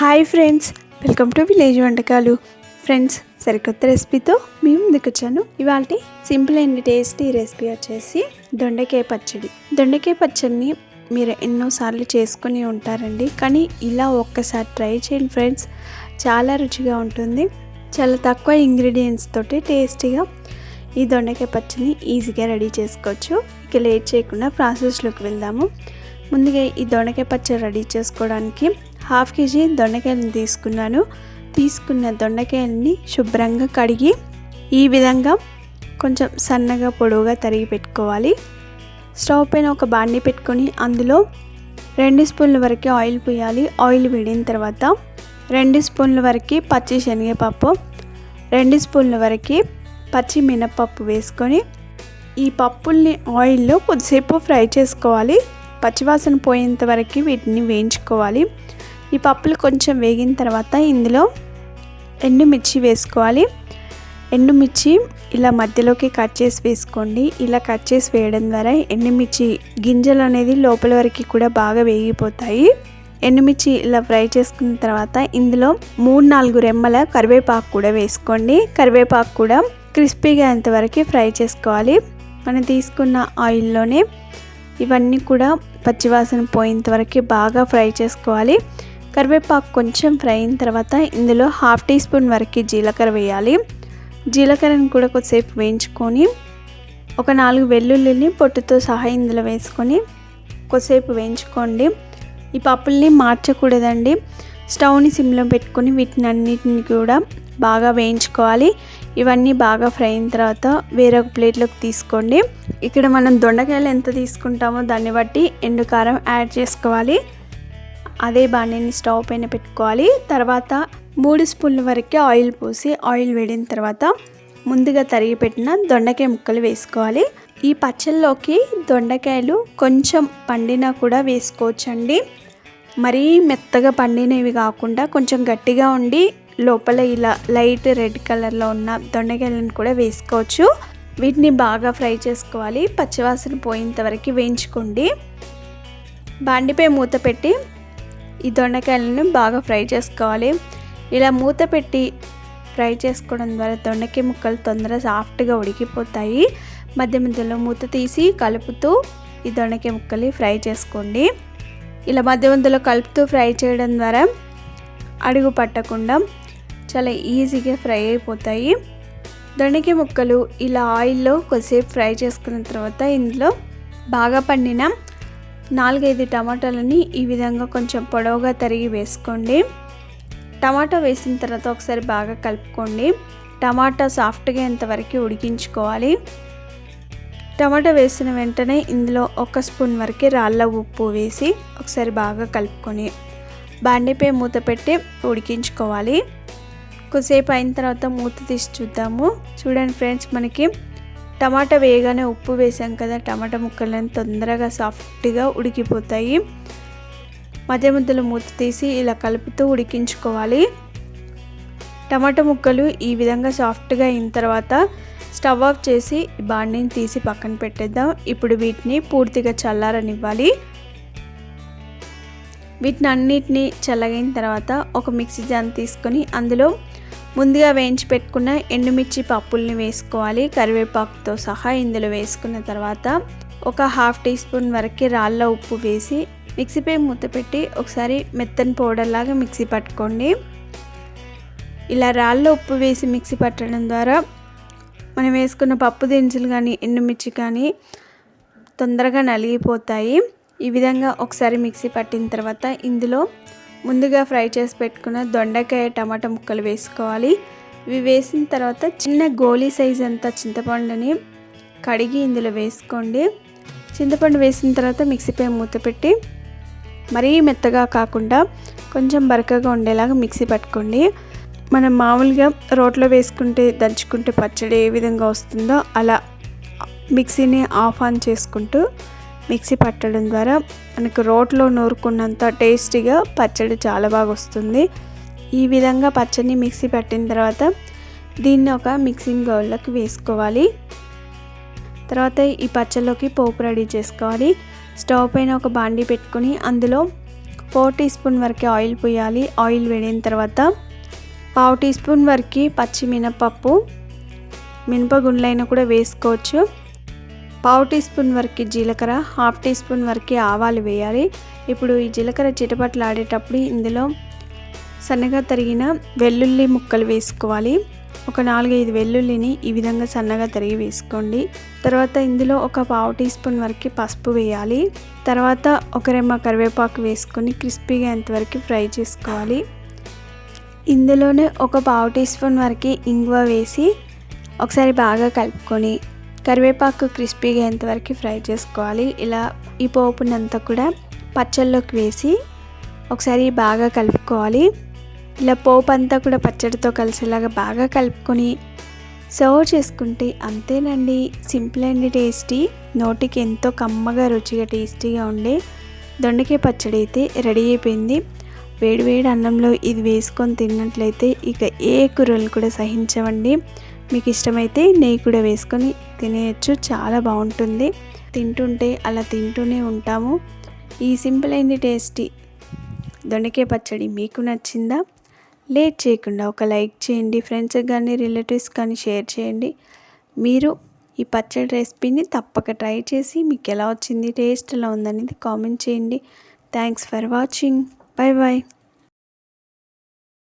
Hi friends welcome to village వంటకాలు. Friends సరికొత్త రెసిపీతో మీ ముందుకు వచ్చాను ఇవాళ సింపుల్ అండ్ టేస్టీ రెసిపీ వచ్చేసి దొండకాయ పచ్చడి. దొండకాయ పచ్చడిని మీరు ఎన్నోసార్లు చేసుకుని ఉంటారండి. కానీ ఇలా ఒక్కసారి ట్రై చేయండి ఫ్రెండ్స్. చాలా రుచిగా ఉంటుంది. చాలా తక్కువ ఇంగ్రీడియంట్స్ తోటి టేస్టీగా ఈ దొండకాయ పచ్చడిని ఈజీగా రెడీ చేసుకోవచ్చు. ఇక లేట్ చేయకుండా ప్రాసెస్లోకి వెళ్దాము. ముందుగా ఈ దొండకాయ పచ్చడి రెడీ చేసుకోవడానికి హాఫ్ కేజీ దొండకాయలను తీసుకున్నాను. తీసుకున్న దొండకాయలని శుభ్రంగా కడిగి ఈ విధంగా కొంచెం సన్నగా పొడవుగా తరిగి పెట్టుకోవాలి. స్టవ్ పైన ఒక బాండి పెట్టుకొని అందులో రెండు స్పూన్ల వరకు ఆయిల్ పోయాలి. ఆయిల్ వేడిన తర్వాత రెండు స్పూన్ల వరకు పచ్చి శనగపప్పు రెండు స్పూన్ల వరకు పచ్చి మినపప్పు వేసుకొని ఈ పప్పుల్ని ఆయిల్లో కొద్దిసేపు ఫ్రై చేసుకోవాలి. పచ్చివాసన పోయేంత వరకు వీటిని వేయించుకోవాలి. ఈ పప్పులు కొంచెం వేగిన తర్వాత ఇందులో ఎండుమిర్చి వేసుకోవాలి. ఎండుమిర్చి ఇలా మధ్యలోకి కట్ చేసి వేసుకోండి. ఇలా కట్ చేసి వేయడం ద్వారా ఎండుమిర్చి గింజలు అనేది లోపల వరకు కూడా బాగా వేగిపోతాయి. ఎండుమిర్చి ఇలా ఫ్రై చేసుకున్న తర్వాత ఇందులో మూడు నాలుగు రెమ్మల కరివేపాకు కూడా వేసుకోండి. కరివేపాకు కూడా క్రిస్పీగా అంతవరకు ఫ్రై చేసుకోవాలి. మనం తీసుకున్న ఆయిల్లోనే ఇవన్నీ కూడా పచ్చివాసన పోయేంత వరకు బాగా ఫ్రై చేసుకోవాలి. కరివేపాకు కొంచెం ఫ్రై అయిన తర్వాత ఇందులో హాఫ్ టీ స్పూన్ వరకు జీలకర్ర వేయాలి. జీలకర్రని కూడా కొద్దిసేపు వేయించుకొని ఒక నాలుగు వెల్లుల్లిని పొట్టుతో సహా ఇందులో వేసుకొని కొద్దిసేపు వేయించుకోండి. ఈ పప్పుల్ని మార్చకూడదండి. స్టవ్ని సిమ్లో పెట్టుకొని వీటిని అన్నిటిని కూడా బాగా వేయించుకోవాలి. ఇవన్నీ బాగా ఫ్రై అయిన తర్వాత వేరొక ప్లేట్లోకి తీసుకోండి. ఇక్కడ మనం దొండకాయలు ఎంత తీసుకుంటామో దాన్ని బట్టి ఎండు కారం యాడ్ చేసుకోవాలి. అదే బాణీని స్టవ్ పైన పెట్టుకోవాలి. తర్వాత మూడు స్పూన్ల వరకే ఆయిల్ పోసి ఆయిల్ వేడిన తర్వాత ముందుగా తరిగి పెట్టిన దొండకాయ ముక్కలు వేసుకోవాలి. ఈ పచ్చళ్ళలోకి దొండకాయలు కొంచెం పండినా కూడా వేసుకోవచ్చండి. మరీ మెత్తగా పండినవి కాకుండా కొంచెం గట్టిగా ఉండి లోపల ఇలా లైట్ రెడ్ కలర్లో ఉన్న దొండకాయలను కూడా వేసుకోవచ్చు. వీటిని బాగా ఫ్రై చేసుకోవాలి. పచ్చివాసన పోయేంత వరకు వేయించుకోండి. బాండిపై మూత పెట్టి ఈ దొండకాయలను బాగా ఫ్రై చేసుకోవాలి. ఇలా మూత పెట్టి ఫ్రై చేసుకోవడం ద్వారా దొండకాయ ముక్కలు తొందరగా సాఫ్ట్గా ఉడికిపోతాయి. మధ్య మధ్యలో మూత తీసి కలుపుతూ ఈ దొండకాయ ముక్కలు ఫ్రై చేసుకోండి. ఇలా మధ్య మధ్యలో కలుపుతూ ఫ్రై చేయడం ద్వారా అడుగు పట్టకుండా చాలా ఈజీగా ఫ్రై అయిపోతాయి. దొండకాయ ముక్కలు ఇలా ఆయిల్లో కొద్దిసేపు ఫ్రై చేసుకున్న తర్వాత ఇందులో బాగా పండిన నాలుగైదు టమాటాలని ఈ విధంగా కొంచెం పొడవుగా తరిగి వేసుకోండి. టమాటా వేసిన తర్వాత ఒకసారి బాగా కలుపుకోండి. టమాటా సాఫ్ట్గా ఇంతవరకు ఉడికించుకోవాలి. టమాటా వేసిన వెంటనే ఇందులో ఒక స్పూన్ వరకు రాళ్ళ ఉప్పు వేసి ఒకసారి బాగా కలుపుకొని బాండిపై మూత పెట్టి ఉడికించుకోవాలి. కొద్దిసేపు అయిన తర్వాత మూత తీసి చూద్దాము. చూడండి ఫ్రెండ్స్ మనకి టమాటా వేయగానే ఉప్పు వేసాం కదా టమాటా ముక్కలను తొందరగా సాఫ్ట్గా ఉడికిపోతాయి. మధ్య మధ్యలో మూత తీసి ఇలా కలుపుతూ ఉడికించుకోవాలి. టమాటా ముక్కలు ఈ విధంగా సాఫ్ట్గా అయిన తర్వాత స్టవ్ ఆఫ్ చేసి బాండిని తీసి పక్కన పెట్టేద్దాం. ఇప్పుడు వీటిని పూర్తిగా చల్లారనివ్వాలి. వీటిని అన్నిటిని చల్లగైన తర్వాత ఒక మిక్సీ జాన్ తీసుకొని అందులో ముందుగా వేయించి పెట్టుకున్న ఎండుమిర్చి పప్పుల్ని వేసుకోవాలి కరివేపాకుతో సహా ఇందులో వేసుకున్న తర్వాత ఒక హాఫ్ టీ స్పూన్ వరకు రాళ్ళ ఉప్పు వేసి మిక్సీపై మూత పెట్టి ఒకసారి మెత్తని పౌడర్ లాగా మిక్సీ పట్టుకోండి. ఇలా రాళ్ళ ఉప్పు వేసి మిక్సీ పట్టడం ద్వారా మనం వేసుకున్న పప్పు దినుసులు కానీ ఎండుమిర్చి కానీ తొందరగా నలిగిపోతాయి. ఈ విధంగా ఒకసారి మిక్సీ పట్టిన తర్వాత ఇందులో ముందుగా ఫ్రై చేసి పెట్టుకున్న దొండకాయ టమాటా ముక్కలు వేసుకోవాలి. ఇవి వేసిన తర్వాత చిన్న గోళీ సైజ్ అంత చింతపండుని కడిగి ఇందులో వేసుకోండి. చింతపండు వేసిన తర్వాత మిక్సీపై మూత పెట్టి మరీ మెత్తగా కాకుండా కొంచెం బరకగా ఉండేలాగా మిక్సీ పట్టుకోండి. మనం మామూలుగా రోట్లో వేసుకుంటే దంచుకుంటే పచ్చడి ఏ విధంగా వస్తుందో అలా మిక్సీని ఆఫ్ ఆన్ చేసుకుంటూ మిక్సీ పట్టడం ద్వారా మనకు రోట్లో నూరుకున్నంత టేస్టీగా పచ్చడి చాలా బాగా వస్తుంది. ఈ విధంగా పచ్చడిని మిక్సీ పట్టిన తర్వాత దీన్ని ఒక మిక్సింగ్ బౌల్లోకి వేసుకోవాలి. తర్వాత ఈ పచ్చళ్ళలోకి పోపు రెడీ చేసుకోవాలి. స్టవ్ పైన ఒక బాండీ పెట్టుకొని అందులో ఫోర్ టీ స్పూన్ వరకు ఆయిల్ పోయాలి. ఆయిల్ వేడిన తర్వాత పావు టీ స్పూన్ వరకు పచ్చి మినపప్పు మినపగుండ్లైనా కూడా వేసుకోవచ్చు. పావు టీ స్పూన్ వరకు జీలకర్ర హాఫ్ టీ స్పూన్ వరకు ఆవాలు వేయాలి. ఇప్పుడు ఈ జీలకర్ర చిటపట్లు ఆడేటప్పుడు ఇందులో సన్నగా తరిగిన వెల్లుల్లి ముక్కలు వేసుకోవాలి. ఒక నాలుగైదు వెల్లుల్లిని ఈ విధంగా సన్నగా తరిగి వేసుకోండి. తర్వాత ఇందులో ఒక పావు టీ స్పూన్ వరకు పసుపు వేయాలి. తర్వాత ఒక రెమ్మ కరివేపాకు వేసుకొని క్రిస్పీగా ఎంతవరకు ఫ్రై చేసుకోవాలి. ఇందులోనే ఒక పావు టీ స్పూన్ వరకు ఇంగువ వేసి ఒకసారి బాగా కలుపుకొని కరివేపాకు క్రిస్పీగా ఎంతవరకు ఫ్రై చేసుకోవాలి. ఇలా ఈ పోపునంతా కూడా పచ్చళ్ళలోకి వేసి ఒకసారి బాగా కలుపుకోవాలి. ఇలా పోపు అంతా కూడా పచ్చడితో కలిసేలాగా బాగా కలుపుకొని సర్వ్ చేసుకుంటే అంతేనండి. Simple and tasty. నోటికి ఎంతో కమ్మగా రుచిగా టేస్టీగా ఉండే దొండకాయ పచ్చడి అయితే రెడీ అయిపోయింది. వేడివేడి అన్నంలో ఇది వేసుకొని తిన్నట్లయితే ఇక ఏ కూరలు కూడా సహించవండి. మీకు ఇష్టమైతే నెయ్యి కూడా వేసుకొని తినేయచ్చు చాలా బాగుంటుంది. తింటుంటే అలా తింటూనే ఉంటాము. ఈ సింపుల్ అండ్ టేస్టీ దొండకాయ పచ్చడి మీకు నచ్చిందా? లేట్ చేయకుండా ఒక లైక్ చేయండి ఫ్రెండ్స్ కానీ రిలేటివ్స్ కానీ షేర్ చేయండి. మీరు ఈ పచ్చడి రెసిపీని తప్పక ట్రై చేసి మీకు ఎలా వచ్చింది టేస్ట్ ఎలా ఉందనేది కామెంట్ చేయండి. Thanks for watching. Bye bye